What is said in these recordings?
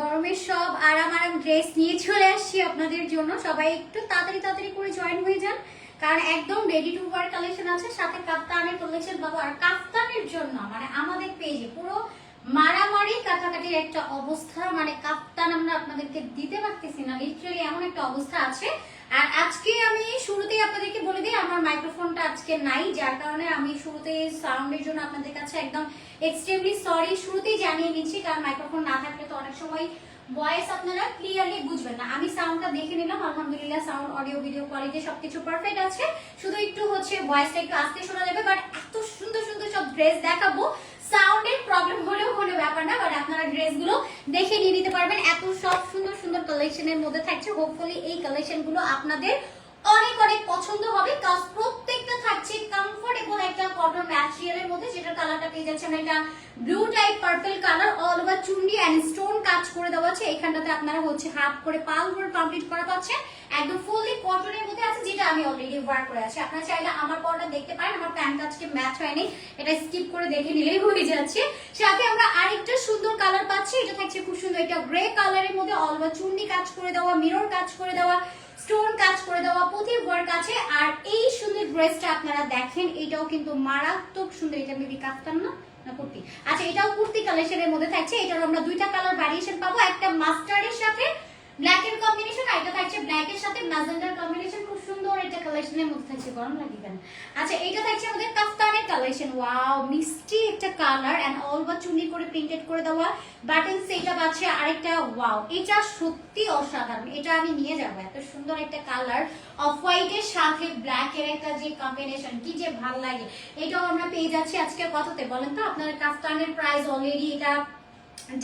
গরমের সব আরাম আরাম ড্রেস নিয়ে চলে আসছি আপনাদের জন্য। সবাই একটু তাড়াতাড়ি তাড়াতাড়ি করে জয়েন হয়ে যান, কারণ একদম রেডি টু ওয়ার কালেকশন আছে, সাথে কাপ্তানের কালেকশন পাবো। আর কাপ্তানের জন্য মানে আমাদের পেজে পুরো মারামারি কাটাকাটির একটা অবস্থা মানে কাপ্তান আমরা আপনাদেরকে দিতে পারতেছি না লিটারালি এমন একটা অবস্থা আছে। আর আজকে আমি শুরুতেই আপনাদেরকে বলে দিই, আমার মাইক্রোফোনটা আজকে নাই, যার কারণে আমি শুরুতেই সাউন্ডের জন্য আপনাদের কাছে একদম এক্সট্রিমলি সরি শুরুতেই জানিয়ে নিচ্ছি কারণ মাইক্রোফোন না অনেক সময় ভয়েস আপনারা ক্লিয়ারলি বুঝবেন না। আমি সাউন্ডটা দেখে নিলাম, আলহামদুলিল্লাহ সাউন্ড অডিও ভিডিও কোয়ালিটি সবকিছু পারফেক্ট আছে। শুধু একটু হচ্ছে ভয়েসটা একটু আস্তে শোনা যাবে বাট এত সুন্দর সুন্দর সব ড্রেস দেখাবো। সাউন্ডের প্রবলেম হলেও কোনো ব্যাপার না বাট আপনারা ড্রেসগুলো দেখে নিয়ে নিতে পারবেন। এত সব সুন্দর সুন্দর কালেকশনের মধ্যে থাকছে। হোপফুলি এই কালেকশনগুলো আপনাদের অনেক অনেক পছন্দ হবে। কাজ প্রত্যেকটা থাকছে কমফোর্টেবল একটা কটন ম্যাটেরিয়ালের মধ্যে, যেটার কালারটা পেয়ে যাচ্ছেন এটা blue type purple colour all over Chundi and stone কাজ করে দেওয়া আছে। এখানটাতে আপনারা হচ্ছে হাফ করে পাল করে কমপ্লিট করা পাচ্ছেন। একদম ফুললি কটনের মধ্যে আছে, যেটা আমি অলরেডি ওয়ার করে আছি। আপনারা চাইলে আমার পরটা দেখতে পারেন, আমার প্যান্ট আজকে ম্যাচ হয়নি, এটা স্কিপ করে দেখে নিলেই হয়ে যাচ্ছে। সাথে আমরা আরেকটা সুন্দর কালার পাচ্ছি, এটা থাকছে খুব সুন্দর এটা গ্রে কালারের মধ্যে অল ওভার চুন্ডি কাজ করে দেওয়া মিরর কাজ করে দেওয়া। স্টোন কাজ করে দেওয়া প্রতি ওয়ার্ক আছে আর এই সুন্দর ড্রেসটা আপনারা দেখেন, এটাও কিন্তু মারাত্মক সুন্দর। এটা মেবি কাপ্তান না? না, কুর্তি। আচ্ছা এটাও কুর্তি কালেকশনের মধ্যে থাকছে। এটার আমরা দুইটা কালার ভ্যারিয়েশন পাবো। একটা মাস্টার্ডের সাথে ব্ল্যাক এর কম্বিনেশন এটা থাকছে ব্ল্যাক এর সাথে ম্যাজেন্ডার কম্বিনেশন খুব সুন্দর এটা কালেকশনের মধ্যে থাকছে, গরম লাগে কেন? আচ্ছা এটা থাকছে আমাদের কাফতানের কালেকশন ওয়াও মিষ্টি একটা কালার এন্ড অল বা চুনি করে প্রিন্টেড করে দেওয়া বাটন সেটআপ আছে, আরেকটা ওয়াও এটা সত্যি অসাধারণ, এটা আমি নিয়ে যাব, এত সুন্দর একটা কালার অফ হোয়াইট এর সাথে ব্ল্যাক এর একটা যে কম্বিনেশন কি যে ভালো লাগে, এটাও আমরা পেয়ে যাচ্ছি আজকে কততে বলেন তো, আপনার কাফতানের প্রাইস অলরেডি এটা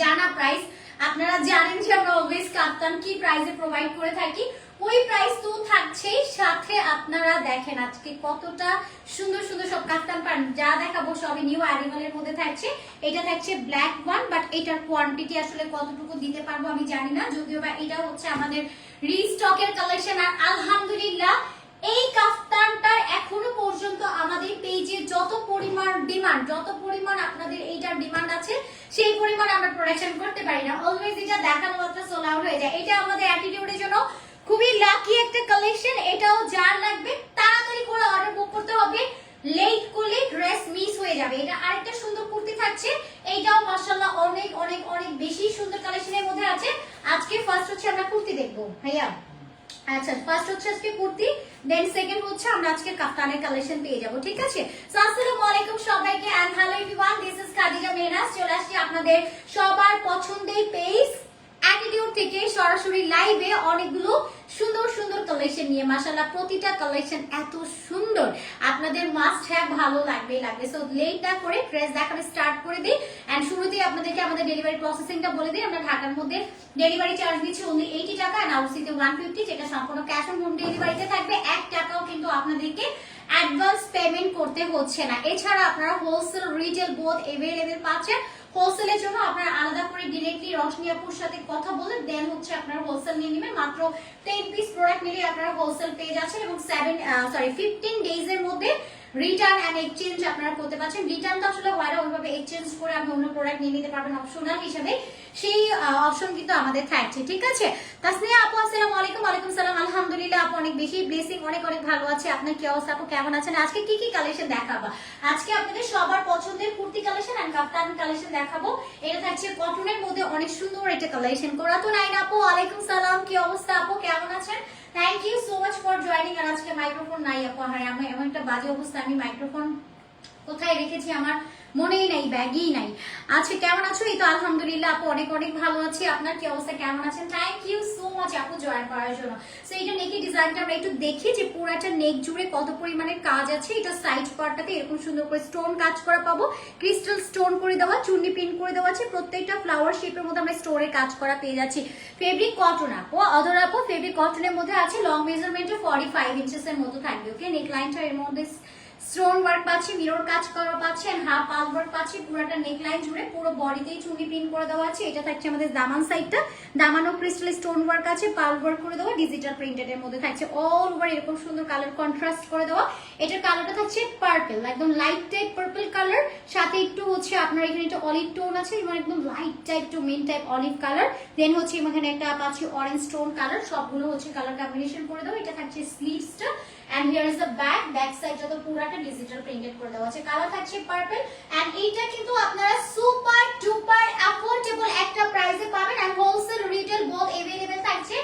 জানা প্রাইস আপনারা জানেন যে আমরা অলওয়েজ কাপ্তান কি প্রাইসে প্রোভাইড করে থাকি? ওই প্রাইস তো থাকছেই, সাথে আপনারা দেখেন আজকে কতটা সুন্দর সুন্দর সব কাপ্তান পান। যা দেখাবো সবই নিউ অ্যানিমালের মধ্যে থাকছে। এটা থাকছে ব্ল্যাক ওয়ান বাট এটার কোয়ান্টিটি আসলে কতটুকু দিতে পারব আমি জানি না। যদিও বা এটা হচ্ছে আমাদের রিস্টকের কালেকশন আর আলহামদুলিল্লাহ এই কাফতানটার এখনও পর্যন্ত আমাদের পেজে যত পরিমাণ ডিমান্ড যত পরিমাণ আপনাদের এইটার ডিমান্ড আছে, সেই পরিমাণ আমরা প্রোডাকশন করতে পারি না। অলওয়েজ এটা দেখানো মাত্র সোল আউট হয়ে যায়। এটা আমাদের অ্যাটিটিউডের জন্য খুবই লাকি একটা কালেকশন এটাও যার লাগবে, তাড়াতাড়ি করে অর্ডার বুক করতে হবে। লেট করলে ড্রেস মিস হয়ে যাবে। এটা আরেকটা সুন্দর কুর্তি থাকছে। এইটাও মাশাআল্লাহ অনেক অনেক অনেক বেশি সুন্দর কালেকশনের মধ্যে আছে। আজকে ফার্স্ট হচ্ছে আমরা কুর্তি দেখব। ভাইয়া? আচ্ছা ফার্স্ট হচ্ছে আজকে কুর্তি দেন সেকেন্ড হচ্ছে আমরা আজকে কাফতানের কালেকশন পেয়ে যাব, ঠিক আছে? সো আসসালামু আলাইকুম সবাইকে and hello everyone this is Khadija Mehnaz চলে আসছি আপনাদের সবার পছন্দের পেজ অ্যাটিটিউড থেকে সরাসরি লাইভে অনেকগুলো সুন্দর সুন্দর কালেকশন নিয়ে, মাশাআল্লাহ, প্রতিটা কালেকশন এত সুন্দর। আপনাদের মাস্ট হ্যাভ ভালো লাগবে লাগবে। সো লেট না করে ড্রেস দেখানো স্টার্ট করে দিই এন্ড শুরুতেই আপনাদেরকে আমাদের ডেলিভারি প্রসেসিংটা বলে দিই। আমরা ঢাকার মধ্যে ডেলিভারি চার্জ দিচ্ছি অনলি এইটি টাকা এন্ড আউটসিতে ওয়ান ফিফটি যেটা সম্পূর্ণ ক্যাশ অন হোম ডেলিভারিতে থাকবে। এক টাকাও কিন্তু আপনাদেরকে অ্যাডভান্স পেমেন্ট করতে হচ্ছে না। এছাড়া আপনারা হোলসেল রিটেল বোথ এভেলেবেল পাচ্ছেন। হোলসেলের জন্য আপনারা আলাদা করে ডিরেক্টলি রশনি আপুর সাথে কথা বলে দেন হচ্ছে আপনারা হোলসেল নিয়ে নেবেন মাত্র টেন পিস প্রোডাক্ট নিলে আপনারা হোলসেল পেয়ে যাচ্ছেন এবং সেভেন সরি ফিফটিন ডেজ এর মধ্যে রিটার্ন অ্যান্ড এক্সচেঞ্জ আপনারা করতে পারছেন। রিটার্ন তো আসলে হয় ওইভাবে এক্সচেঞ্জ করে আপনি অন্য প্রোডাক্ট নিয়ে নিতে পারবেন অপশনাল হিসেবে। সেই অপশন কিন্তু আমাদের থাকছে, ঠিক আছে? তাসনিয়া আপু, আসসালামু আলাইকুম, ওয়ালাইকুম সালাম, আলহামদুলিল্লাহ আপু অনেক বেশি ব্লেসিং অনেক অনেক ভালো আছে। আপনার কি অবস্থা আপু? কেমন আছেন? আজকে কি কি কালেকশন দেখাবো? আজকে আপনাদের সবার পছন্দের kurti collection and kaftan collection দেখাবো। এটা থাকছে কটনের মধ্যে অনেক সুন্দর একটা কালেকশন করা তো নাইন আপু, ওয়ালাইকুম সালাম, কি অবস্থা আপু? কেমন আছেন? Thank you so much for joining আর আজকে মাইক্রোফোন নাই আপু। হ্যাঁ আমি এমন একটা বাজে অবস্থা, আমি মাইক্রোফোন কোথায় রেখেছি আমার মনেই নাই, ব্যাগই নাই। আচ্ছা কেমন আছো? এই তো আলহামদুলিল্লাহ, আপু অনেক অনেক ভালো আছি। আপনার কি অবস্থা? কেমন আছেন? থ্যাংক ইউ সো মাচ আপু জয়েন করার জন্য। সো এটা নেকের ডিজাইনটা আমরা একটু দেখি যে পুরাটা নেক জুড়ে কত পরিমাণে কাজ আছে। এটা সাইড পার্টটাতে এরকম সুন্দর করে স্টোন কাজ করা পাবো। ক্রিস্টাল স্টোন করে দেওয়া, চুন্নি প্রিন্ট করে দেওয়া আছে। প্রত্যেকটা ফ্লাওয়ার শেপের মধ্যে আমরা স্টোরে কাজ করা পেয়ে যাচ্ছি। ফেব্রিক কটন আপু অদর আপু ফেব্রিক কটনের মধ্যে আছে লং মেজারমেন্টে ফর্টি ফাইভ ইঞ্চেস এর মতো থাকবে ওকে নেক লাইনটা এর মধ্যে স্টোন ওয়ার্ক পাচ্ছি মিরর কাজ করা পাচ্ছি এন্ড হাফ পাল ওয়ার্ক পাচ্ছি, পুরোটা নেক লাইন জুড়ে পুরো বডিতেই চুনি পিন করে দেওয়া আছে। এটা থাকছে আমাদের দামান সাইডটা দামানো ক্রিস্টাল স্টোন ওয়ার্ক আছে, পাল ওয়ার্ক করে দেওয়া ডিজিটাল প্রিন্টেড এর মধ্যে থাকছে। অল ওভার এরকম সুন্দর কালার কন্ট্রাস্ট করে দেওয়া। এটার কালারটা থাকছে পার্পল একদম লাইট টাইপ পার্পল কালার সাথে একটু হচ্ছে আপনার এখানে একটা অলিভ টোন আছে এবং একদম light type to men type olive colour then হচ্ছে এখানে একটা পাচ্ছি অরেঞ্জ টোন কালার সবগুলো হচ্ছে কালার কম্বিনেশন করে দেওয়া। এটা থাকছে স্লিভসটা and here is the back back সাইডটা তো পুরাটা ডিজিটাল প্রিন্টেড করে দেওয়া আছে কালার থাকছে পার্পল এন্ড এইটা কিন্তু আপনারা সুপার ডুপার অ্যাফোর্ডেবল একটা প্রাইসে পাবেন and wholesale retail both available থাকছে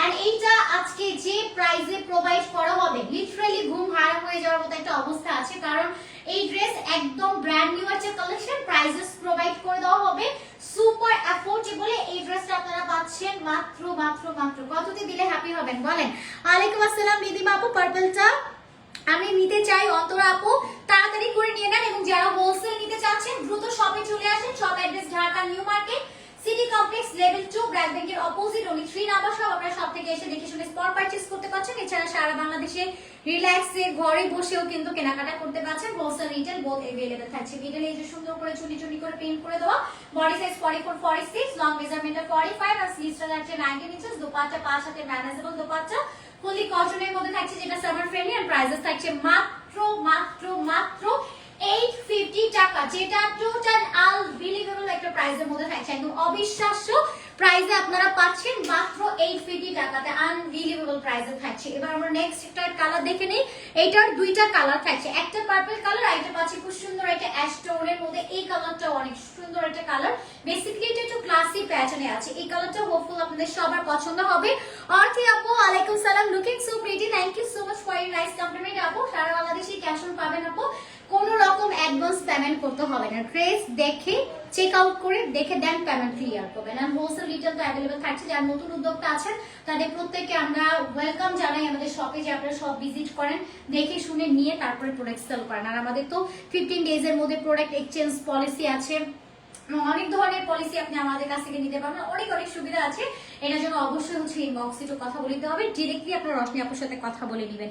এন্ড এইটা আজকে যে প্রাইসে প্রোভাইড করা হবে লিটারালি ঘুম হারাম হয়ে যাওয়ার মতো একটা অবস্থা আছে কারণ এই ড্রেস একদম ব্র্যান্ড নিউ আছে কালেকশন প্রাইসেস প্রোভাইড করে দেওয়া হবে সুপার অ্যাফোর্ডেবল এই ড্রেসটা আপনারা পাচ্ছেন মাত্র মাত্র মাত্র। কততে দিলে হ্যাপি হবেন, বলেন। আলাইকুম আসসালাম, দিদি বাবু পার্পলটা আমি নিতে চাই অন্তরা আপু। তাড়াতাড়ি করে নিয়ে নেন এবং যারা হোলসেল নিতে চাচ্ছেন, দ্রুত শপে চলে আসেন। Shop address Dhaka new market level two BRAC ব্যাংকের অপোজিট উনি থ্রি নাম্বার সব আপনারা সব থেকে এসে দেখে শুনে স্পট পারচেস করতে পারছেন। এছাড়া সারা বাংলাদেশে রিল্যাক্সে ঘরে বসেও কিন্তু কেনাকাটা করতে পারছেন। হোলসেল রিটেল বোথ এভেলেবেল থাকছে। মিডল যে সুন্দর করে চুনি চুনি করে পেইন্ট করে দেওয়া। বডি সাইজ 44 46 লং মেজারমেন্টটা 45 আর স্লিভসটা থাকছে 19 ইঞ্চেস দোপাট্টা, পাঁচ হাতে ম্যানেজেবল দোপাট্টা। ফুলি কটনের মধ্যে থাকছে যেটা সামার ফ্রেন্ডলি আর প্রাইসেস থাকছে মাত্র মাত্র মাত্র 850 টাকা, যেটা টোটাল আনবিলিভেবল একটা প্রাইসের মধ্যে থাকছে। একদম অবিশ্বাস্য প্রাইসে আপনারা পাচ্ছেন মাত্র 850 টাকাতে আনবিলিভেবল প্রাইসে থাকছে। এবার আমরা নেক্সট একটা কালার দেখে নেই। এইটার দুইটা কালার থাকছে। একটা পার্পল কালার আর একটা পাচ্ছি খুব সুন্দর একটা অ্যাশ মধ্যে। এই কালারটা অনেক সুন্দর একটা কালার বেসিক্যালি এটা একটু ক্লাসি প্যাটার্নে আছে। এই কালারটা হোপফুল আপনাদের সবার পছন্দ হবে। অর্থে আপু, আলাইকুম সালাম। Looking so pretty thank you so much for your nice compliment আপু। সারা বাংলাদেশে ক্যাশ অন পাবেন, আপু। কোনো রকম অ্যাডভান্স পেমেন্ট করতে হবে না। ড্রেস দেখে চেক আউট করে দেখে দেন পেমেন্ট ক্লিয়ার করবেন। আর হোলসেল রিটেল তো অ্যাভেলেবেল থাকছে, যারা নতুন উদ্যোক্তা আছেন, তাদের প্রত্যেককে আমরা ওয়েলকাম জানাই আমাদের শপে যে আপনারা সব ভিজিট করেন, দেখে শুনে নিয়ে তারপরে প্রোডাক্ট সেল করেন। আর আমাদের তো ফিফটিন ডেজের মধ্যে প্রোডাক্ট এক্সচেঞ্জ পলিসি আছে। অনেক ধরনের পলিসি আপনি আমাদের কাছ থেকে নিতে পারবেন। অনেক অনেক সুবিধা আছে। এটার জন্য অবশ্যই হচ্ছে ইনবক্সে একটু কথা বলে দিতে হবে। ডিরেক্টলি আপনার রশ্মি আপুর সাথে কথা বলে নেবেন।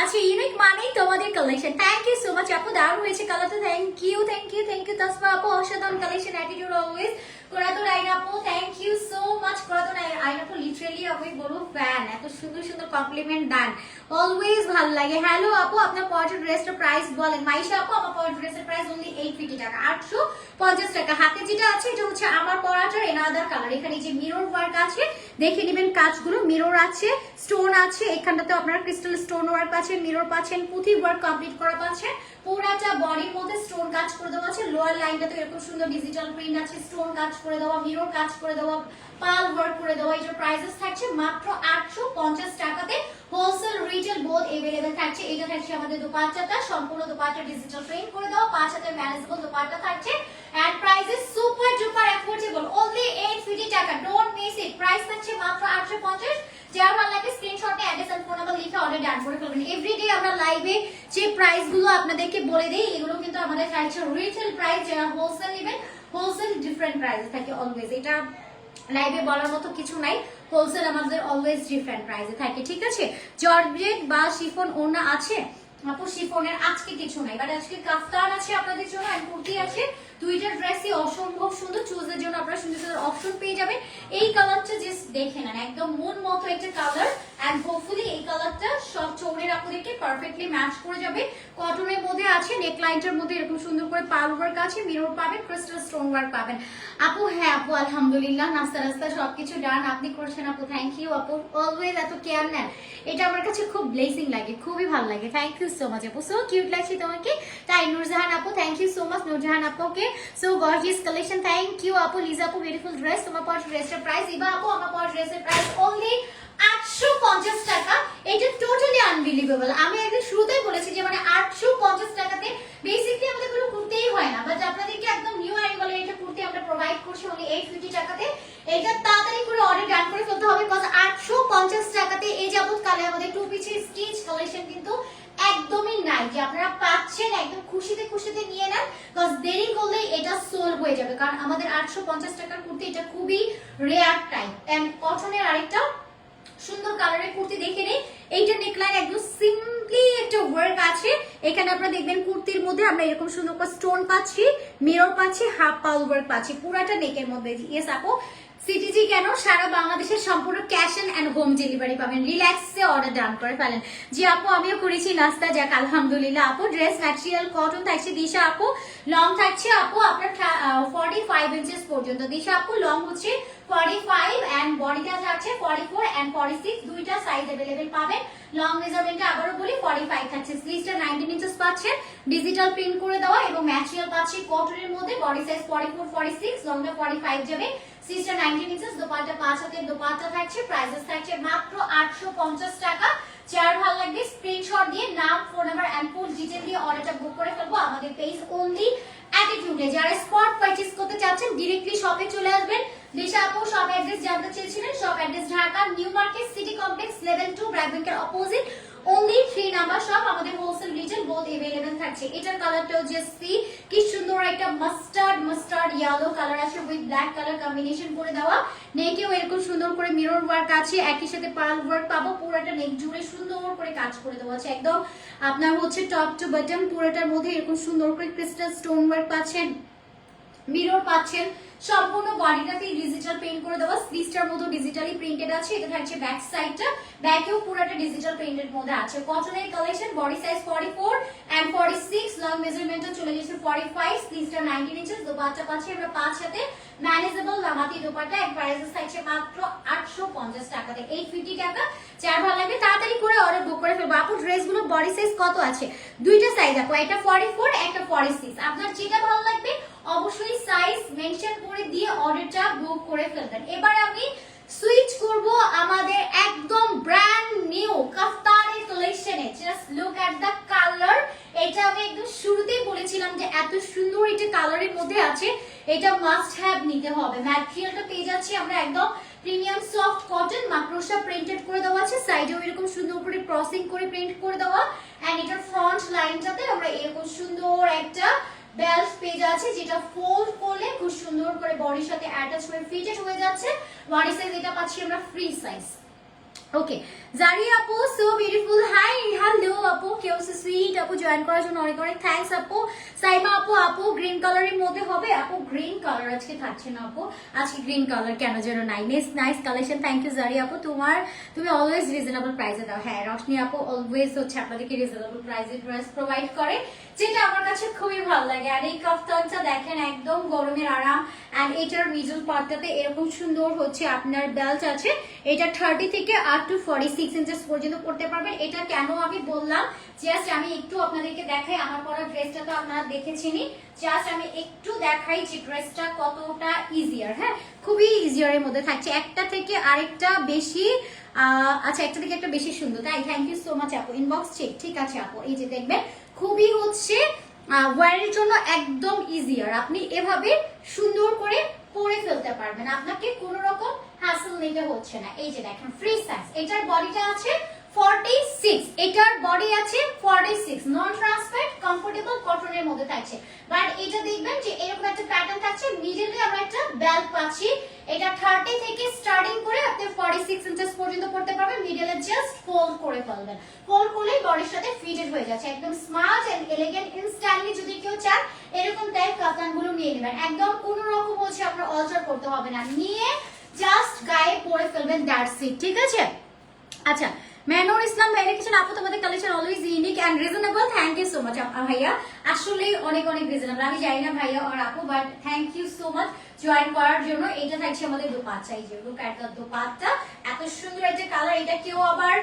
আচ্ছা ইউনিক মানেই তোমাদের collection thank you so much আপু, দারুণ হয়েছে কালারটা thank you thank you thank you Tasma আপু। অসাধারণ কালেকশন অ্যাটিটিউড অলওয়েজ কোরাতুর আইনাপু থ্যাংক ইউ সো মাচ কোরাতুর আইনাপু লিটারেলি আমি বলব ফ্যান এত সুন্দর সুন্দর কমপ্লিমেন্ট দেন। অলওয়েজ ভালো লাগে। হ্যালো আপু, আপনার পর্যট ড্রেসটার প্রাইস বলেন। মাইশা আপু, আমার পর্যট ড্রেসের প্রাইস অনলি এইট ফিফটি টাকা। আটশো পঞ্চাশ টাকা। হাতে যেটা আছে, এটা হচ্ছে আমার পরাটার এনাদার কালার এখানে যে মিরর ওয়ার্ক আছে, দেখে নেবেন কাজগুলো। মিরর আছে স্টোন আছে এখানটাতে আপনারা ক্রিস্টাল স্টোন ওয়ার্ক পাচ্ছেন মিরর পাচ্ছেন, পুঁথি ওয়ার্ক কমপ্লিট করা পাচ্ছেন। পুরাটা বডির মধ্যে স্টোন কাজ করে দেওয়া আছে। লোয়ার লাইনটাতে এরকম সুন্দর ডিজিটাল প্রিন্ট আছে। স্টোন কাজ করে দেওয়া মিরর কাজ করে দেওয়া পাল ওয়ার্ক করে দেওয়া, এটার প্রাইসেস থাকছে মাত্র আটশো পঞ্চাশ টাকাতে। হোলসেল রিটেল বোথ এভেলেবেল থাকছে। এটা থাকছে আমাদের দোপাট্টাটা সম্পূর্ণ দোপাট্টা ডিজিটাল প্রিন্ট করে দেওয়া পাঁচ হাতের ম্যানেজেবল দোপাট্টা থাকছে। And prices super duper affordable only 850 টাকা। ডোন্ট মিস ইট প্রাইস থাকছে মাত্র 850 যার ভালো লাগে স্ক্রিনশট নিয়ে অ্যাড্রেস এন্ড ফোন নাম্বার লিখে অর্ডার ডান করে ফেলবেন। এভরিডে আমরা লাইভে যে প্রাইসগুলো আপনাদেরকে বলে দেই, এগুলো কিন্তু আমাদের থাকছে রিটেল প্রাইস যারা হোলসেল নেবেন হোলসেল ডিফারেন্ট প্রাইস থাকে অলওয়েজ এটা লাইভে বলার মতো কিছু নাই। হোলসেল আমাদের অলওয়েজ ডিফারেন্ট প্রাইসে থাকে, ঠিক আছে? জর্জেট বা শিফন ওনা আছে? আপু, শিফনের আজকে কিছু নাই বাট আজকে কাফতান আছে আপনাদের জন্য আর কুর্তি আছে। দুইটা ড্রেসই অসম্ভব সুন্দর চুজের জন্য আপনারা সুন্দর সুন্দর অপশন পেয়ে যাবেন। এই কালারটা জাস্ট দেখে নেন, একদম মন মতো একটা কালার এন্ড হোপফুলি এই কালারটা সব চৌড়ের আপনাদেরকে পারফেক্টলি ম্যাচ করে যাবে। কটনের মধ্যে আছে নেক লাইনটার মধ্যে এরকম সুন্দর করে পাল ওয়ার্ক আছে মিরর পাবেন ক্রিস্টাল স্টোন ওয়ার্ক পাবেন। আপু হ্যাঁ আপু, আলহামদুলিল্লাহ, নাস্তা রাস্তা সবকিছু ডান আপনি করছেন আপু থ্যাংক ইউ আপু। অলওয়েজ এত কেয়ার নেন। এটা আমার কাছে খুব ব্লেসিং লাগে, খুবই ভালো লাগে। থ্যাংক ইউ সো মাচ আপু। সো কিউট লাগছে তোমাকে। তাই নুরজাহান আপু thank you so much Nurjahan আপুকে so gorgeous collection thank you আপু লিজা আপু বিউটিফুল ড্রেস তোমার পর ড্রেসের প্রাইস ইবা আপু আমার পর ড্রেসের প্রাইস অনলি আটশো পঞ্চাশ টাকা এটা টোটালি আনবিলিভেবল আমি একদিন শুরুতেই বলেছি যে মানে আটশো পঞ্চাশ টাকাতে বেসিকলি আমাদের কোনো কুর্তেই হয় না। বাট আপনাদেরকে একদম নিউ অ্যারিগলের এটা কুর্তি আমরা প্রোভাইড করছি অনলি এইট ফিফটি টাকাতে। এটা তাড়াতাড়ি করে অর্ডার ডান করে ফেলতে হবে বিকজ আটশো পঞ্চাশ টাকাতে এই যাবত আমাদের টু পিসের স্টিচ কালেকশন কিন্তু একদমই নাই। যে আপনারা পাচ্ছেন, একদম খুশিতে খুশিতে নিয়ে নেন বিকজ দেরি করলে এটা সোল হয়ে যাবে। কারণ আমাদের আটশো পঞ্চাশ টাকার কুর্তি, এটা খুবই রেয়ার টাইপ এন্ড কটনের আরেকটা সুন্দর কালারের কুর্তি দেখে নেই এইটা নেকলাইন একদম সিম্পলি একটা ওয়ার্ক আছে। এখানে আপনারা দেখবেন কুর্তির মধ্যে আমরা এরকম সুন্দর করে স্টোন পাচ্ছি মিরর পাচ্ছি হাফ পাল ওয়ার্ক পাচ্ছি। পুরাটা নেকের মধ্যে। ইয়েস আপু? সিটিজি কেন? সারা বাংলাদেশের সম্পূর্ণ ক্যাশ অ্যান্ড হোম ডেলিভারি পাবেন। রিল্যাক্সে অর্ডার ডান করে ফেলেন। জি আপু, আমিও করেছি নাস্তা, যাক, আলহামদুলিল্লাহ। আপু, ড্রেস ম্যাটেরিয়াল, কটন থাকছে। দিশা আপু, লং থাকছে। আপু, আপনার ফর্টি ফাইভ ইঞ্চেস পর্যন্ত। দিশা আপু, লং হচ্ছে ফর্টি ফাইভ অ্যান্ড বডিটা থাকছে forty four and forty six দুইটা সাইজ অ্যাভেলেবেল পাবেন। লং মেজারমেন্টটা আবারও বলি ফর্টি ফাইভ থাকছে। স্লিভসটা নাইনটিন ইঞ্চেস পাচ্ছেন ডিজিটাল প্রিন্ট করে দেওয়া এবং ম্যাটেরিয়াল পাচ্ছি কটনের মধ্যে। Body size forty four forty six লংটা forty five যাবে। সিস্টার নাইনটিন ইঞ্চেস দোপাট্টা পাঁচ হাতের দোপাট্টা থাকছে প্রাইসেস থাকছে মাত্র আটশো পঞ্চাশ টাকা। যার ভালো লাগবে স্ক্রিনশট দিয়ে, নাম phone number and full detail দিয়ে অর্ডারটা বুক করে ফেলব আমাদের পেজ অনলি অ্যাটিটিউডে যারা স্পট পারচেজ করতে চাচ্ছেন ডিরেক্টলি শপে চলে আসবেন। দিশা আপু শপ অ্যাড্রেস জানতে চেয়েছিলেন shop address Dhaka new market city complex level two BRAC opposite only three number shop আমাদের হোলসেল রিটেল বোথ এভেলেবেল থাকছে। এটার কালারটাও জাস্ট সি কি সুন্দর একটা মাস্টার্ড মাস্টার্ড ইয়েলো কালার আছে উইথ ব্ল্যাক কালার কম্বিনেশন করে দেওয়া। নেকেও এরকম সুন্দর করে মিরর ওয়ার্ক আছে, একই সাথে পার্ল ওয়ার্ক পাবো পুরোটা নেক জুড়ে সুন্দর করে কাজ করে দেওয়া আছে একদম। আপনার হচ্ছে টপ টু বটম পুরোটার মধ্যে এরকম সুন্দর করে ক্রিস্টাল স্টোন ওয়ার্ক পাচ্ছেন মিরর পাচ্ছেন, সম্পূর্ণ বডিটাতে ডিজিটাল পেইন্ট করে দেওয়া স্লিভসটার মতো ডিজিটালি প্রিন্টেড আছে। এটা থাকছে ব্যাক সাইডটা ব্যাকেও পুরোটা ডিজিটাল প্রিন্টেড মধ্যে আছে। কটনের collection body size 44 and 46 long মেজারমেন্টটা চলে গেছে 45 স্লিভসটা 19 ইঞ্চেস দোপাট্টা পাচ্ছি আমরা পাঁচ হাতে। ম্যানেজেবল লামাতি দোপাট্টা, এক প্রাইসে থাকছে মাত্র 850 টাকাতে 850 টাকা, যার ভালো লাগবে, তাড়াতাড়ি করে অর্ডার বুক করে ফেলব। আপু ড্রেসগুলো বডি সাইজ কত আছে? দুইটা সাইজ আপু একটা 44 একটা 46 আপনার যেটা ভালো লাগবে, অবশ্যই সাইজ মেনশন করে দিয়ে অর্ডারটা বুক করে ফেলবেন। এবার আমি সুইচ করব আমাদের একদম ব্র্যান্ড নিউ কাফতানের কালেকশনে just look at the colour এটা আমি একদম শুরুতেই বলেছিলাম যে এত সুন্দর এটা কালারের মধ্যে আছে। এটা মাস্ট হ্যাভ নিতে হবে। ম্যাটেরিয়ালটা পেয়ে যাচ্ছি আমরা একদম প্রিমিয়াম সফট কটন মাক্রোসা প্রিন্টেড করে দেওয়া আছে। সাইডেও এরকম সুন্দর করে ক্রসিং করে প্রিন্ট করে দেওয়া। এন্ড এটার ফ্রন্ট লাইনটাতে আমরা এরকম সুন্দর একটা বেল্ট পেজ আছে যেটা ফোল্ড করলে খুব সুন্দর করে বডির সাথে অ্যাটাচ হয়ে ফিটেড হয়ে যাচ্ছে। বডি সাইজ এটা পাচ্ছি আমরা ফ্রি সাইজ ওকে জারি আপু সো বিউটিফুল হাই হ্যালো আপু, কেউ সুইট আপু জয়েন করার জন্য অনেক অনেক থ্যাঙ্কস আপু। সাইমা আপু আপু গ্রিন কালারের মধ্যে হবে। আপু গ্রিন কালার আজকে থাকছে না আপু। আজকে গ্রিন কালার কেন যেন নাই। Nice nice collection thank you জারি আপু। তোমার, তুমি অলওয়েজ রিজনেবল প্রাইসে দাও। হ্যাঁ রশনি আপু অলওয়েজ হচ্ছে আপনাদেরকে রিজনেবল প্রাইসে ড্রেস প্রোভাইড করে, যেটা আমার কাছে খুবই ভালো লাগে। আর এই কাফতানটা দেখেন, একদম গরমের আরাম। এন্ড এটার মিডল পার্টটাতে এরকম সুন্দর হচ্ছে আপনার বেল্ট আছে। এটা থার্টি থেকে up to forty six inches পর্যন্ত পড়তে পারবেন। এটা কেন আমি বললাম? জাস্ট আমি একটু আপনাদেরকে দেখাই, আমার পরা ড্রেসটা তো আপনারা দেখেছেনই। জাস্ট আমি একটু দেখাই যে ড্রেসটা কতটা ইজিয়ার হ্যাঁ? খুবই ইজিয়ারের মধ্যে থাকছে। একটা থেকে আরেকটা বেশি আচ্ছা একটা থেকে একটা বেশি সুন্দর, তাই? থ্যাংক ইউ সো মাচ আপু। ইনবক্স চেক ঠিক আছে, আপু। এই যে দেখবেন, খুবই হচ্ছে ওয়ারের জন্য একদম ইজিয়ার আপনি এভাবে সুন্দর করে পরে ফেলতে পারবেন। আপনাকে কোনো রকম হ্যাসেল নিতে হচ্ছে না। এই যে দেখেন ফ্রি সাইজ এটার বডিটা আছে 46 এটার বডি আছে 46 নন ট্রান্সপারেন্ট কমফোর্টেবল কটনের মধ্যে থাকছে। বাট এটা দেখবেন যে এরকম একটা প্যাটার্ন থাকছে। মিডলে আমরা একটা বেল্ট পাচ্ছি। এটা 30 থেকে স্টার্টিং করে আপনি 46 ইঞ্চেস পর্যন্ত পড়তে পারবেন। মিডলে জাস্ট ফোল্ড করে ফেলবেন। ফোল্ড করলেই বডির সাথে ফিটেড হয়ে যাচ্ছে। একদম smart and elegant in stylish যদি কেউ চান, এরকম টাইপ কাতানগুলো নিয়ে নেবেন। একদম কোনো রকম হচ্ছে আপনার অল্টার করতে হবে না। নিয়ে জাস্ট গায়ে পরে ফেলবেন দ্যাটস ইট ঠিক আছে? আচ্ছা মেনুর ইসলাম ভাই লিখেছেন আপু তোমাদের collection always unique and reasonable thank you so much ভাইয়া। আসলে অনেক অনেক রিজনেবল আমি জানি না ভাইয়া আর আপু but thank you so much join করার জন্য। এটা থাকছে আমাদের দোপাচ্চা, এই যে লুক এট দ্য দোপাট্টা এত সুন্দর একটা কালার এটা কেউ আবার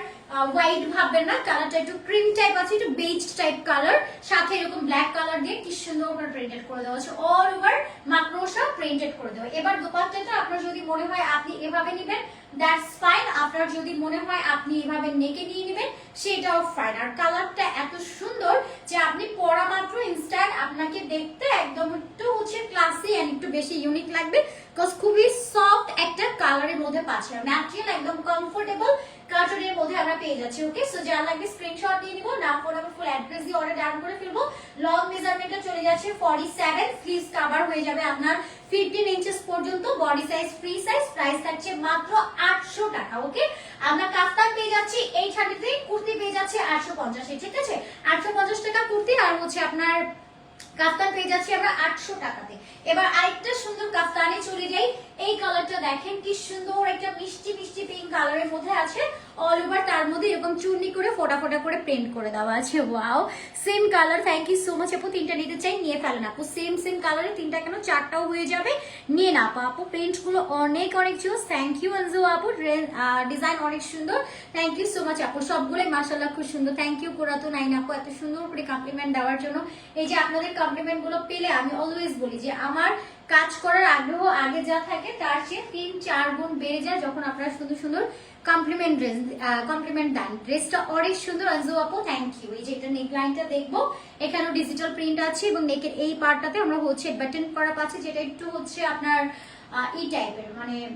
হোয়াইট ভাববেন না কালারটা একটু ক্রিম টাইপ আছে, একটু বেজ টাইপ কালার সাথে এরকম ব্ল্যাক কালার দিয়ে কি সুন্দর করে প্রিন্টেড করে দেওয়া আছে অল ওভার মাক্রোসা প্রিন্টেড করে দেওয়া। এবার দোপাট্টাটা আপনার মনে হয় আপনি এভাবে নেবেন দ্যাটস ফাইন আপনার যদি মনে হয় আপনি এভাবে নেকে নিয়ে নেবেন, সেটাও ফাইন আর কালারটা এত সুন্দর যে আপনি পরা মাত্র ইনস্ট্যান্ট আপনাকে দেখতে একদম একটু হচ্ছে ক্লাসি এন্ড একটু বেশি ইউনিক লাগবে বিকজ খুবই সফট একটা কালারের মধ্যে পাচ্ছে। ম্যাটেরিয়াল একদম কমফোর্টেবল কাট বাটনের মধ্যে আমরা পেয়ে যাচ্ছি ওকে সো যার লাগবে স্ক্রিনশট দিয়ে নিব, নাম ফোন আমি ফুল অ্যাড্রেস দিয়ে অর্ডার ডান করে ফেলব। লং মেজারমেন্টটা চলে যাচ্ছে 47 স্লিভস কভার হয়ে যাবে আপনার 15 ইঞ্চেস পর্যন্ত body size free size price থাকছে মাত্র 800 টাকা ওকে আমরা কাফতান পেয়ে যাচ্ছি 833 কুর্তি পেয়ে যাচ্ছে 850 ঠিক আছে? 850 টাকা কুর্তি, আর হচ্ছে আপনার কাফতান পেয়ে যাচ্ছি আমরা আটশো টাকাতে। এবার আরেকটা সুন্দর কাফতানে চলে যাই, এই কালারটা দেখেন কি সুন্দর একটা মিষ্টি মিষ্টি পিঙ্ক কালারের মধ্যে আছে অল ওভার তার মধ্যে এরকম চুর্নি করে ফোটা ফোটা করে প্রিন্ট করে দেওয়া আছে। Wow same colour thank you so much আপু। তিনটা নিতে চাই, নিয়ে ফেলেন আপু। সেম সেম কালারে তিনটা কেন? চারটাও হয়ে যাবে। নিয়ে না আপু। আপু প্রিন্টগুলো অনেক অনেক জোস। থ্যাংক ইউ আনজু আপু। ডিজাইন অনেক সুন্দর। থ্যাংক ইউ সো মাচ আপু। সবগুলোই মাসাল্লাহ খুব সুন্দর। থ্যাংক ইউ কোরাতো নাইন আপু। এত সুন্দর করে কমপ্লিমেন্ট দেওয়ার জন্য। এই যে আপনাদের কমপ্লিমেন্টগুলো পেলে আমি অলওয়েজ বলি যে আমার কাজ করার আগ্রহ আগে যা থাকে, তার চেয়ে তিন, চার গুণ বেড়ে যায় যখন আপনারা সুন্দর সুন্দর কমপ্লিমেন্ট ড্রেস কমপ্লিমেন্ট দেন। ড্রেসটা অনেক সুন্দর, আনজু আপু থ্যাংক ইউ এই যে এটা নেক লাইনটা দেখব, এখানেও ডিজিটাল প্রিন্ট আছে এবং নেকের এই পার্টটাতে আমরা হচ্ছে বাটন করা পাচ্ছি, যেটা একটু হচ্ছে আপনার ই টাইপের মানে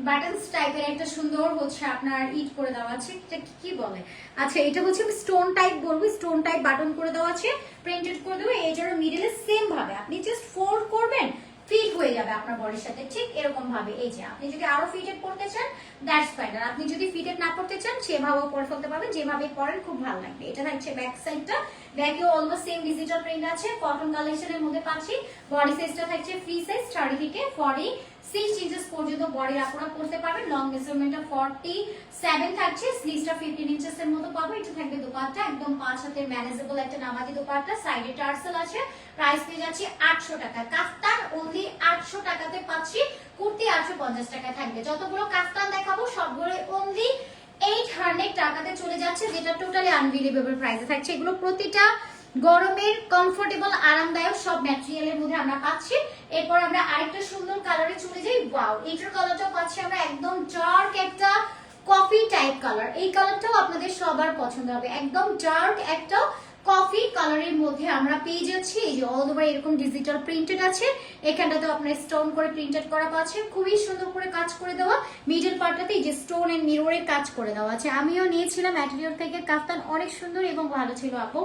বাটনস টাইপের একটা সুন্দর হচ্ছে আপনার ইট করে দেওয়া আছে। এটা কি- বলে? আচ্ছা এটা হচ্ছে স্টোন টাইপ বলব স্টোন টাইপ বাটন করে দেওয়া আছে প্রিন্টেড করে দেবো জন্য মিডলে সেম ভাবে। আপনি জাস্ট ফোল্ড করবেন ফিট হয়ে যাবে আপনার বডির সাথে। ঠিক এরকম ভাবে। এই যে, আপনি যদি আরও ফিটেড পড়তে চান দ্যাটস ফাইন আর আপনি যদি ফিটেড না পড়তে চান, সেভাবেও পরে ফেলতে পারবেন। যেভাবে পরেন খুব ভালো লাগবে। এটা থাকছে ব্যাক সাইডটা ব্যাকেও অলমোস্ট সেম ডিজিটাল প্রিন্ট আছে। কটন কালেকশনের মধ্যে পাচ্ছি। বডি সাইজটা থাকছে ফ্রি সাইজ থার্টি থেকে ফর্টি সিক্স ইঞ্চেস পর্যন্ত বডির আপনারা পড়তে পারবেন। লং মেজারমেন্টটা ফর্টি সেভেন থাকছে। স্লিভসটা ফিফটিন ইঞ্চেস এর মতো পাবো। এটা থাকবে দোপাট্টা। একদম পাঁচ হাতের ম্যানেজেবল একটা নামাজি দোপাট্টা। সাইডে টার্সেল আছে। প্রাইস পেয়ে যাচ্ছি আটশো টাকা। কাফতান অনলি আটশো টাকাতে পাচ্ছি। কুর্তি আটশো পঞ্চাশ টাকায় থাকবে। যতগুলো কাফতান দেখাবো সবগুলো অনলি এইট হান্ড্রেড টাকাতে চলে যাচ্ছে, যেটা টোটালি আনবিলিভেবল প্রাইসে থাকছে। এগুলো প্রতিটা গরমের কমফোর্টেবল আরামদায়ক সব ম্যাটেরিয়ালের মধ্যে আমরা পাচ্ছি। এরপর আমরা আরেকটা সুন্দর কালারে চলে যাই। ওয়াও এইটার কালারটা পাচ্ছি আমরা একদম ডার্ক একটা কফি টাইপ কালার এই কালারটাও আপনাদের সবার পছন্দ হবে। একদম ডার্ক একটা কফি কালারের মধ্যে আমরা পেয়ে যাচ্ছি। এই যে অল ওভার এরকম ডিজিটাল প্রিন্টেড আছে। এখানটাতেও আপনার স্টোন করে প্রিন্টেড করা পাচ্ছে খুবই সুন্দর করে কাজ করে দেওয়া। মিডল পার্টটাতে এই যে স্টোন এন্ড মিররের কাজ করে দেওয়া আছে। আমিও নিয়েছিলাম ম্যাটেরিয়াল থেকে। কাফতান অনেক সুন্দর এবং ভালো ছিল আপু।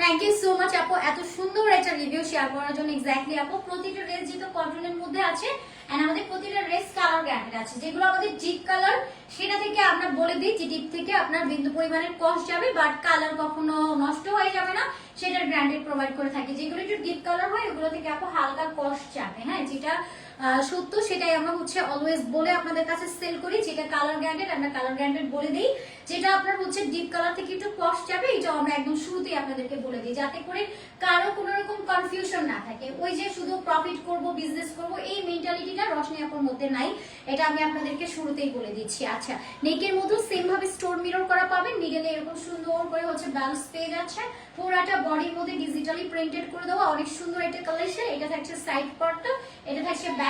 থ্যাংক ইউ সো মাচ আপু। এত সুন্দর একটা রিভিউ শেয়ার করার জন্য এক্স্যাক্টলি আপু, প্রতিটা ড্রেস যেহেতু কটনের মধ্যে আছে এন্ড আমাদের প্রতিটা ড্রেস কালার গ্যারান্টেড আছে। যেগুলো আমাদের ডিপ কালার সেটা থেকে আমরা বলে দিই যে ডিপ থেকে আপনার বিন্দু পরিমাণের কস্ট যাবে বাট কালার কখনো নষ্ট হয়ে যাবে না। সেটার ব্র্যান্ডেড প্রোভাইড করে থাকে। যেগুলো একটু ডিপ কালার হয়, ওগুলো থেকে আপু হালকা কস্ট যাবে হ্যাঁ? যেটা সত্য, সেটাই আমরা হচ্ছে অলওয়েজ বলে আপনাদের কাছে সেল করি, যেটা কালার গ্যারান্টেড আমরা কালার গ্যারান্টেড বলে দিই। যেটা আপনার হচ্ছে ডিপ কালার থেকে একটু কস্ট যাবে, এটা আমরা একদম শুরুতেই আপনাদেরকে বলে দিই। যাতে করে কারও কোনো রকম কনফিউশন না থাকে। ওই যে শুধু প্রফিট করব বিজনেস করব, এই মেন্টালিটিটা রশনি আপুর মধ্যে নাই। এটা আমি আপনাদেরকে শুরুতেই বলে দিচ্ছি। আচ্ছা নেকের মধ্যে সেম ভাবে স্টোর মিরর করা পাবেন। মিডলে এরকম সুন্দর করে হচ্ছে ব্যালেন্স পেয়ে যাচ্ছে। পুরাটা বডির মধ্যে ডিজিটালি প্রিন্টেড করে দেওয়া। অনেক সুন্দর একটা কালেকশন এটা থাকছে সাইড পার্টটা এটা থাকছে ব্যাক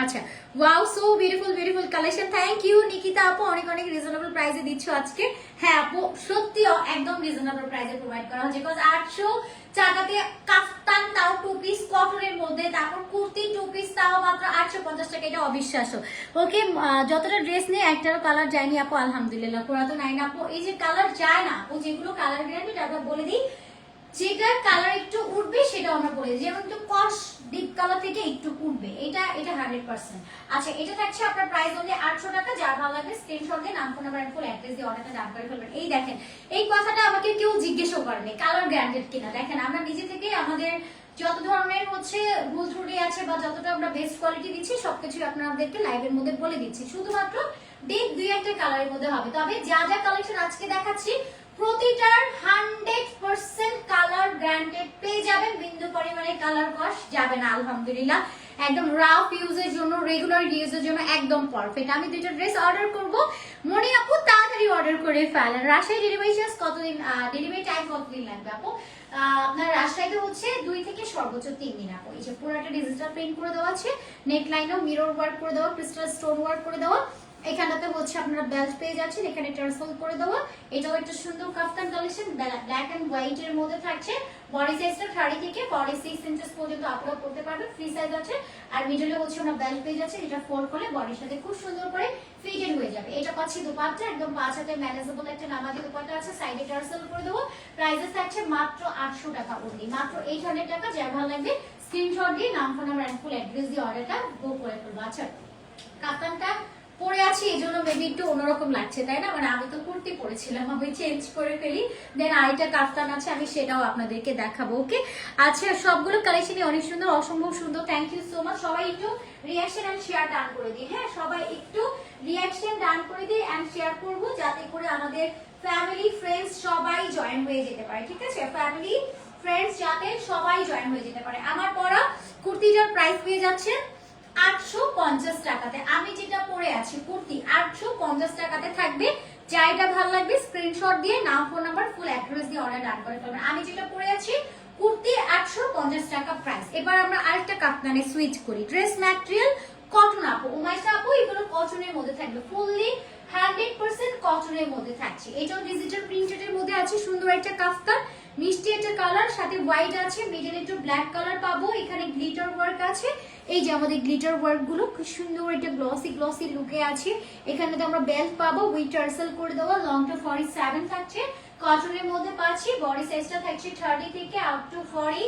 আচ্ছা wow so beautiful beautiful collection thank you Nikita আপু, অনেক অনেক রিজনেবল প্রাইসে দিচ্ছ আজকে। হ্যাঁ আপু একদম রিজনেবল প্রাইসে প্রোভাইড করা হচ্ছে বিকজ আটশো টাকাতে কাফতান তাও টু পিস কটনের মধ্যে, তারপর কুর্তি টু পিস তাও মাত্র আটশো পঞ্চাশ টাকা, এটা অবিশ্বাস্য। ওকে যতটা ড্রেস নিয়ে একটারও কালার যায়নি আপু, আলহামদুলিল্লাহ, পুরাতন নাইন আপু, এই যে কালার যায় না, ও যেগুলো কালার তারপর বলে দিই যেটা কালার একটু উঠবে সেটা আমরা বলে দিই, যেমন একটু কস ডিপ কালার উঠবে এটা এটা হান্ড্রেড পার্সেন্ট আচ্ছা এটা থাকছে আপনার প্রাইস অনলি আটশো টাকা, যার ভালো লাগবে স্ক্রিনশট দিয়ে, নাম ফোন নাম্বার ফুল অ্যাড্রেস দিয়ে অর্ডারটা ডান করে ফেলবেন। এই দেখেন, এই কথাটা আমাকে কেউ জিজ্ঞেসও করেনি কালার গ্যারান্টেড কিনা। দেখেন, আমরা নিজে থেকে আমাদের যত ধরনের হচ্ছে ভুল ত্রুটি আছে বা যতটা আমরা বেস্ট কোয়ালিটি দিচ্ছি সবকিছু আপনাদেরকে লাইভের মধ্যে বলে দিচ্ছি। শুধুমাত্র ডিপ দুই একটা কালারের মধ্যে হবে। তবে যা যা কালেকশন আজকে দেখাচ্ছি, প্রতিটার হান্ড্রেড পার্সেন্ট কালার গ্রান্টেড পেয়ে যাবেন। বিন্দু পরিমাণে কালার কস যাবে না, আলহামদুলিল্লাহ। একদম রাফ ইউজের জন্য রেগুলার ইউজের জন্য একদম পারফেক্ট আমি দুইটা ড্রেস অর্ডার করব। মনে আপু, তাড়াতাড়ি অর্ডার করে ফেলেন। রাজশাহী ডেলিভারি চার্জ কতদিন ডেলিভারি টাইম কতদিন লাগবে আপু? আপনার রাজশাহীতে হচ্ছে দুই থেকে সর্বোচ্চ তিন দিন আপু। এই যে পুরোটা ডিজিটাল প্রিন্ট করে দেওয়া আছে নেক লাইনেও মিরর ওয়ার্ক করে দেওয়া ক্রিস্টাল স্টোন ওয়ার্ক করে দেওয়া। এখানটাতে হচ্ছে আপনারা বেল্ট পেয়ে যাচ্ছেন, এখানে টার্সেল করে দেওয়া। এটাও একটা সুন্দর kaftan collection black and white এর মধ্যে থাকছে। বডি সাইজটা থার্টি থেকে ফর্টি সিক্স ইঞ্চেস পর্যন্ত আপনারা করতে পারবেন ফ্রি সাইজ আছে। আর মিডলে হচ্ছে আমরা বেল্ট পেয়ে যাচ্ছে এটা ফোল্ড করলে বডির সাথে খুব সুন্দর করে ফিটেড হয়ে যাবে। এটা পাচ্ছি দুপাট্টা, একদম পাঁচ হাতে ম্যানেজেবল একটা নামাজি দুপাট্টা আছে। সাইডে টার্সেল করে দেবো। প্রাইসেস থাকছে মাত্র আটশো টাকা অনলি মাত্র এইট হান্ড্রেড টাকা, যার ভালো লাগবে স্ক্রিনশট দিয়ে, নাম phone number and full address দিয়ে অর্ডারটা বুক করে ফেলব। আচ্ছা কাপ্তানটা পরে আছি, এই জন্য মেবি একটু অন্যরকম লাগছে, তাই না? মানে আমি তো কুর্তি পরেছিলাম, আমি চেঞ্জ করে ফেলি দেন আরেকটা কাফতান আছে, আমি সেটাও আপনাদেরকে দেখাবো ওকে আচ্ছা সবগুলো কালেকশনই অনেক সুন্দর, অসম্ভব সুন্দর থ্যাংক ইউ সো মাচ সবাই একটু রিয়াকশন এন্ড শেয়ার ডান করে দিই হ্যাঁ? সবাই একটু রিয়াকশন ডান করে দিই এন্ড শেয়ার করব, যাতে করে আমাদের ফ্যামিলি ফ্রেন্ডস সবাই জয়েন হয়ে যেতে পারে, ঠিক আছে? ফ্যামিলি ফ্রেন্ডস যাতে সবাই জয়েন হয়ে যেতে পারে। আমার পরা কুর্তিটার প্রাইস পেয়ে যাচ্ছে আটশো পঞ্চাশ টাকাতে। আমি যেটা পরে আছি, কুর্তি, আটশো পঞ্চাশ টাকাতে থাকবে। যাইটা ভালো লাগবে স্ক্রিনশট দিয়ে, নাম ফোন নাম্বার ফুল অ্যাড্রেস দিয়ে অর্ডার ডান করে ফেলবেন। আমি যেটা পরে আছি, কুর্তি, আটশো পঞ্চাশ টাকা প্রাইস এবার আমরা আরেকটা কাপ্তানে সুইচ করি। ড্রেস ম্যাটেরিয়াল কটন আপু, উমাইশা আপু, এগুলো কটনের মধ্যে থাকবে। ফুললি হান্ড্রেড পার্সেন্ট কটনের মধ্যে থাকছে। এটাও ডিজিটাল প্রিন্টেড মধ্যে আছে, সুন্দর একটা কাফতান। মিষ্টি একটা কালার, সাথে হোয়াইট আছে মিডল একটু ব্ল্যাক কালার পাবো, এখানে গ্লিটার ওয়ার্ক আছে। এই যে আমাদের গ্লিটার ওয়ার্কগুলো, খুব সুন্দর একটা গ্লসি গ্লসি লুকে আছে। এখানে তো আমরা বেল্ট পাবো উইথ টার্সেল করে দেওয়া লংটা ফর্টি সেভেন থাকছে। কটনের মধ্যে পাচ্ছি বডি সাইজটা থাকছে থার্টি থেকে up to forty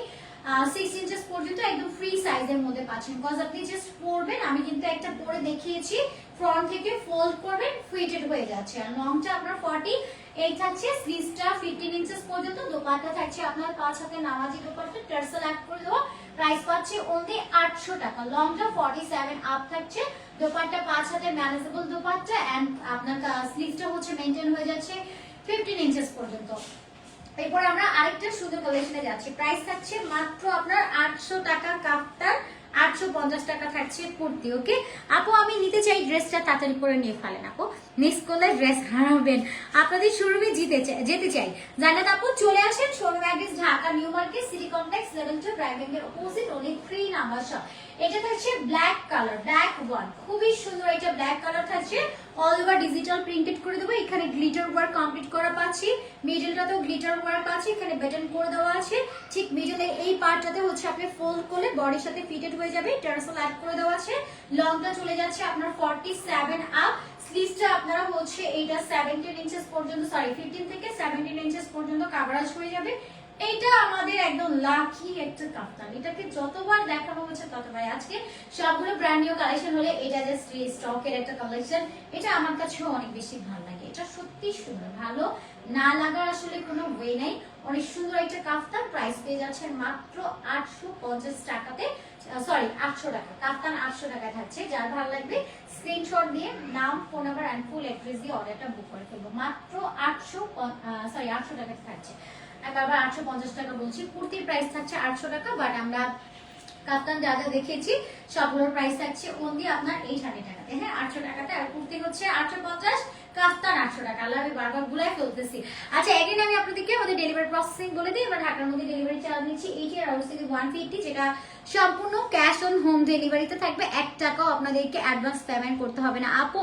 six inches পর্যন্ত একদম ফ্রি সাইজের মধ্যে পাচ্ছেন। কজ আপনি জাস্ট পরবেন, আমি কিন্তু একটা পরে দেখিয়েছি ফ্রন্ট থেকে ফোল্ড করবেন ফিটেড হয়ে যাচ্ছে। আর লংটা আপনার ফর্টি এই থাকছে স্লিভসটা ফিফটিন ইঞ্চেস পর্যন্ত, দোপাট্টা থাকছে আপনার পাঁচ হাতে নামাজি দোপাট্টা, টার্সেল অ্যাড করে দেওয়া প্রাইস পাচ্ছে অনলি আটশো টাকা। লংটা ফর্টি সেভেন আপ থাকছে। দোপাট্টা পাঁচ হাতে ম্যানেজেবল দোপাট্টা অ্যান্ড আপনার স্লিভসটা হচ্ছে মেনটেন হয়ে যাচ্ছে ফিফটিন ইঞ্চেস পর্যন্ত। এরপর আমরা আরেকটা সুন্দর কালেকশনে যাচ্ছি। প্রাইস থাকছে মাত্র আপনার আটশো টাকা কাপটার টাকা কুর্তি ওকে? আপু, আমি নিতে চাই ড্রেসটা, তাড়াতাড়ি করে নিয়ে ফেলেন আপু। মিস করলে ড্রেস হারাবেন। আপনাদের শোরুমে জিতে যেতে চাই। জানাত আপু, চলে আসেন showroom address Dhaka, new market, city complex, level two private এর opposite only three number shop এটা থাকছে ব্ল্যাক কালার ব্ল্যাক ওয়ান খুবই সুন্দর এটা ব্ল্যাক কালার থাকছে। অল ওভার ডিজিটাল প্রিন্টেড করে দেবো। এখানে গ্লিটার ওয়ার্ক কমপ্লিট করা পাচ্ছি। মিডলটাতেও গ্লিটার ওয়ার্ক আছে, এখানে বেটন করে দেওয়া আছে। ঠিক মিডলে এই পার্টটাতে হচ্ছে আপনি ফোল্ড করলে বডির সাথে ফিটেড হয়ে যাবে টার্সেল অ্যাড করে দেওয়া আছে। লংটা চলে যাচ্ছে আপনার ফর্টি সেভেন আপ স্লিভসটা আপনারা হচ্ছে এইটা সেভেন্টিন ইঞ্চেস পর্যন্ত সরি ফিফটিন থেকে সেভেন্টিন ইঞ্চেস পর্যন্ত কাভারেজ হয়ে যাবে। এইটা আমাদের একদম লাকি একটা কাপ্তান। এটাকে যতবার দেখানো হচ্ছে ততবার আজকে সবগুলো ব্র্যান্ড নিউ কালেকশন হলে এটা জাস্ট স্টকের একটা কালেকশন এটা আমার কাছেও অনেক বেশি ভালো লাগে। এটা সত্যি সুন্দর, ভালো। না লাগার আসলে কোনো ওয়ে নাই। অনেক সুন্দর একটা কাফতান প্রাইস পেয়ে যাচ্ছেন মাত্র আটশো পঞ্চাশ টাকাতে। সরি আটশো টাকা। কাফতান আটশো টাকা থাকছে। যার ভালো লাগবে স্ক্রিনশট দিয়ে নাম phone number and full address দিয়ে অর্ডারটা বুক করে ফেলব। মাত্র আটশো সরি আটশো টাকাতে থাকছে। আবার আটশো পঞ্চাশ টাকা বলছি। কুর্তির প্রাইস থাকছে আটশো টাকা বাট আমরা কাপ্তান যা যা দেখেছি সবগুলোর প্রাইস থাকছে অনলি আপনার এইট হান্ড্রেড টাকাতে। হ্যাঁ আটশো টাকাতে। আর কুর্তি হচ্ছে আটশো পঞ্চাশ, কাপ্তান আটশো টাকা। আল্লাহ আমি বারবার গুলাই ফেলতেছি। আচ্ছা এগেন আমি আপনাদেরকে আমাদের ডেলিভারি প্রসেসিং বলে দিই, এবার ঢাকার মধ্যে ডেলিভারি চার্জ নিচ্ছি এইটি আর আউট ওয়ান ফিফটি যেটা সম্পূর্ণ ক্যাশ অন হোম ডেলিভারিতে থাকবে। এক টাকাও আপনাদেরকে অ্যাডভান্স পেমেন্ট করতে হবে না। আপু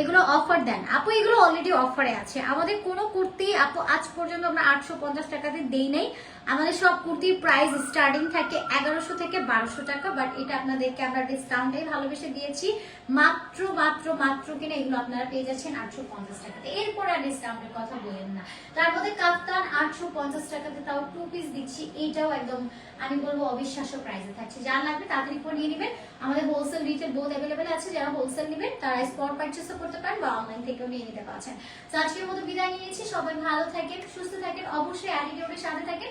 এগুলো অফার দেন। আপু, এগুলো অলরেডি অফারে আছে। আমাদের কোনো কুর্তি আপু আজ পর্যন্ত আমরা আটশো পঞ্চাশ টাকাতে দেই নাই। আমাদের সব কুর্তির প্রাইস স্টার্টিং থাকে এগারোশো থেকে বারোশো টাকা বাট এটা আপনাদেরকে আমরা ডিসকাউন্টে ভালোবেসে দিয়েছি। মাত্র মাত্র মাত্র কিনা এগুলো আপনারা পেয়ে যাচ্ছেন আটশো পঞ্চাশ টাকাতে। এরপর আর ডিসকাউন্টের কথা বলেন না। তার মধ্যে কাপ্তান আটশো পঞ্চাশ টাকাতে তাও টু পিস দিচ্ছি। এইটাও একদম, আমি বলব অবিশ্বাস্য প্রাইসে থাকছে। যা লাগবে তাড়াতাড়ি করে নিয়ে নেবেন। আমাদের হোলসেল রিটেল বোধ অ্যাভেলেবেল আছে। যারা হোলসেল নেবেন, তারা স্পট পারচেসও করতে পারেন বা অনলাইন থেকেও নিয়ে নিতে পারছেন। তো আজকের মতো বিদায় নিয়েছি। সবাই ভালো থাকেন, সুস্থ থাকেন, অবশ্যই অ্যাটিটিউডের সাথে থাকেন।